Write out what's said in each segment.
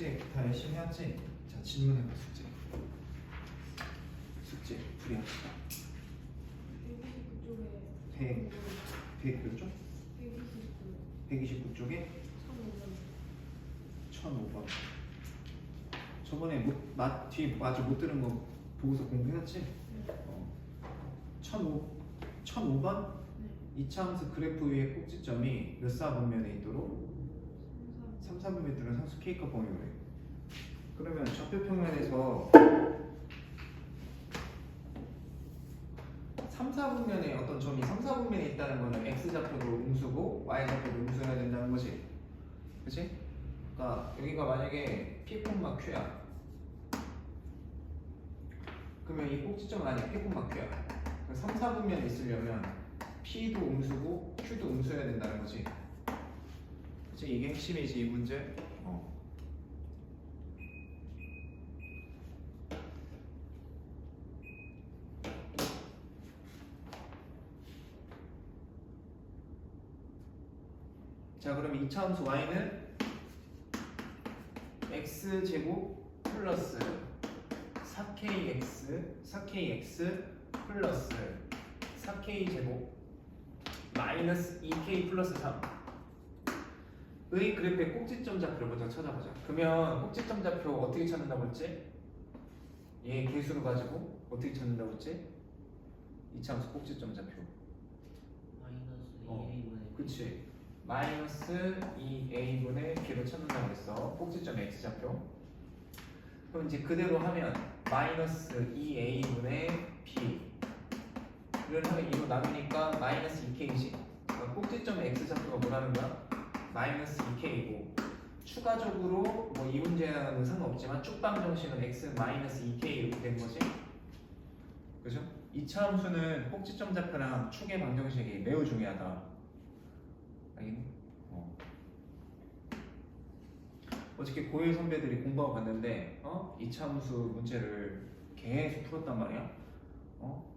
숙제 다 열심히 했지? 자 질문해봐 숙제 숙제 풀이합시다 100 100몇 쪽? 129쪽에 1005번 저번에 못, 마, 뒤에 아직 못 들은 거 보고서 공부해놨지? 어. 1005, 1005번 이차함수 그래프 위의 꼭지점이 몇 사분면에 있도록 3, 4분면에 있도록 상수 K값 범위로 해. 그러면 좌표 평면에서 3, 4분면에 어떤 점이 3, 4분면에 있다는 거는 X좌표도 음수고 Y좌표도 음수해야 된다는 거지. 그치? 그러니까 여기가 만약에 P, Q야. 그러면 이 꼭지점은 아니야. P, Q야. 3, 4분면에 있으려면 P도 음수고 Q도 음수해야 된다는 거지 그치? 이게 핵심이지 이 문제 어. 자 그럼 이차함수 y는 x제곱 플러스 4kx 4kx 플러스 4k제곱 마이너스 2k 플러스 3 의 그래프의 꼭지점 좌표를 먼저 찾아보자 그러면 꼭지점 좌표 어떻게 찾는다고 했지? 얘 개수를 가지고 어떻게 찾는다고 했지? 이차함수 꼭지점 좌표 어, 그치 마이너스 2a분의 b를 찾는다고 했어 꼭지점 x좌표 그럼 이제 그대로 하면 마이너스 2a분의 b를 하면 2로 나누니까 마이너스 2k이지 그러니까 꼭지점 x좌표가 뭐라는 거야? 마이너스 2k이고 추가적으로 뭐 이 문제는 상관없지만 쭉방 정식은 x 마이너스 2k 이렇게 된 거지 그죠? 이차 함수는 꼭지점 좌표랑 축의 방정식이 매우 중요하다 알겠니? 어. 어저께 고일 선배들이 공부하고 갔는데 어? 이차함수 문제를 계속 풀었단 말이야. 어?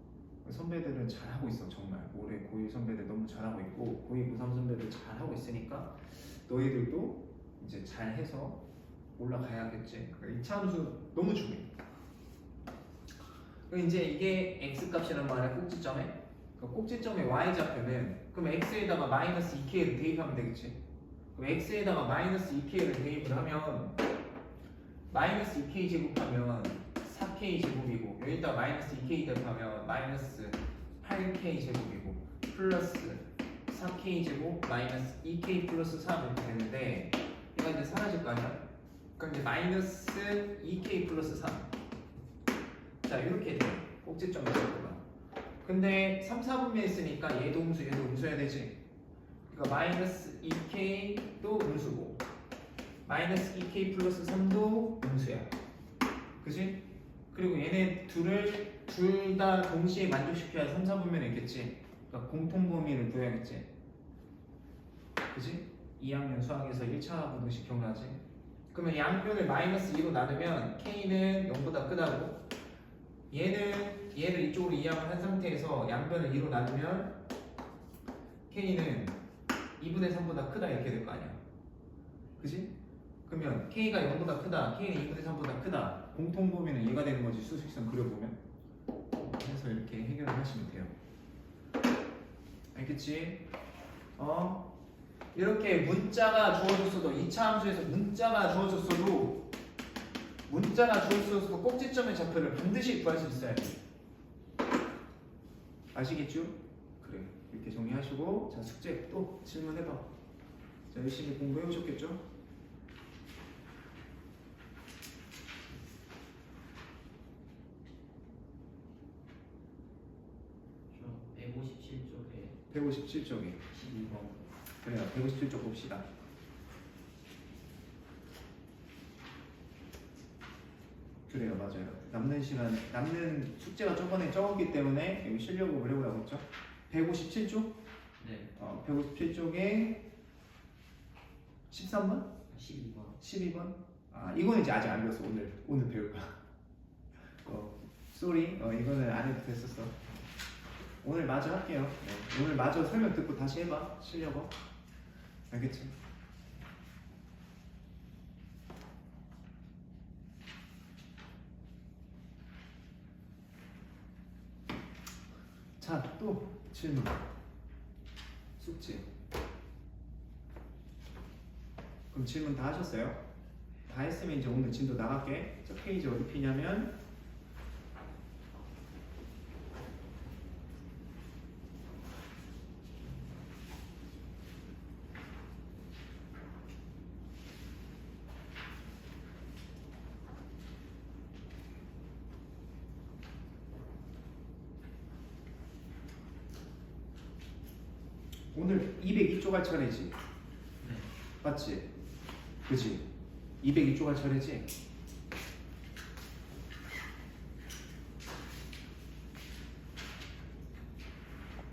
선배들은 잘하고 있어 정말. 올해 고1 선배들 너무 잘하고 있고 고2 고3 선배들 잘하고 있으니까 너희들도 이제 잘해서 올라가야겠지. 그러니까 이차함수 너무 중요해. 그럼 이제 이게 x 값이란 말이야 꼭지점에 그 꼭지점의 y좌표는 그럼 x에다가 마이너스 2k를 대입하면 되겠지. 그럼 x에다가 마이너스 2k를 대입을 하면 마이너스 2k 제곱하면 4k 제곱이고 여기다 마이너스 2k 대입하면 마이너스 8k 제곱이고 플러스 4k 제곱 마이너스 2k 플러스 3 이렇게 되는데 이거 이제 사라질 거 아니야? 그럼 이제 마이너스 2k 플러스 3 자 이렇게 돼. 꼭지점 좌표가 근데 3, 4분면 있으니까 얘도 음수 얘도 음수해야 되지? 그러니까 마이너스 2k도 음수고 마이너스 2k 플러스 3도 음수야. 그지? 그리고 얘네 둘을 둘 다 동시에 만족시켜야 3, 4분면에 있겠지 그러니까 공통 범위를 구해야겠지 그지? 2학년 수학에서 1차 부등식 기억나지? 그러면 양변을 마이너스 2로 나누면 k는 0보다 크다고 얘는 얘를 이쪽으로 이항을 한 상태에서 양변을 2로 나누면 k는 2분의 3보다 크다 이렇게 될 거 아니야. 그지? 그러면 k가 0보다 크다, k는 2분의 3보다 크다. 공통 범위는 얘가 되는 거지 수식선 그려보면. 해서 이렇게 해결을 하시면 돼요. 알겠지? 어? 이렇게 문자가 주어졌어도 2차 함수에서 문자가 주어졌어도 문자가 주어졌어도 꼭지점의 좌표를 반드시 구할 수 있어야 돼. 아시겠죠? 그래 이렇게 정리하시고 자 숙제 또 질문해봐 자 열심히 공부해 오셨겠죠? 저 157쪽에 157쪽에 12번 그래요. 157쪽 봅시다. 그래요. 맞아요. 남는 시간 남는 숙제가 저번에 적었기 때문에 여기 실력을 해보라고 했죠? 157쪽? 네. 어, 157쪽에 13번? 12번. 12번? 아 이거는 이제 아직 안 배웠어. 오늘 오늘 배울 거야 어 쏘리. 어 이거는 안 해도 됐었어 오늘 마저 할게요. 네. 오늘 마저 설명 듣고 다시 해봐. 실력어. 알겠지? 자, 또 질문. 숙제. 그럼 질문 다 하셨어요? 다 했으면 이제 오늘 진도 나갈게. 저 페이지 어디 피냐면 오늘 202쪽할 차례지. 네. 맞지? 그지? 202쪽할 차례지?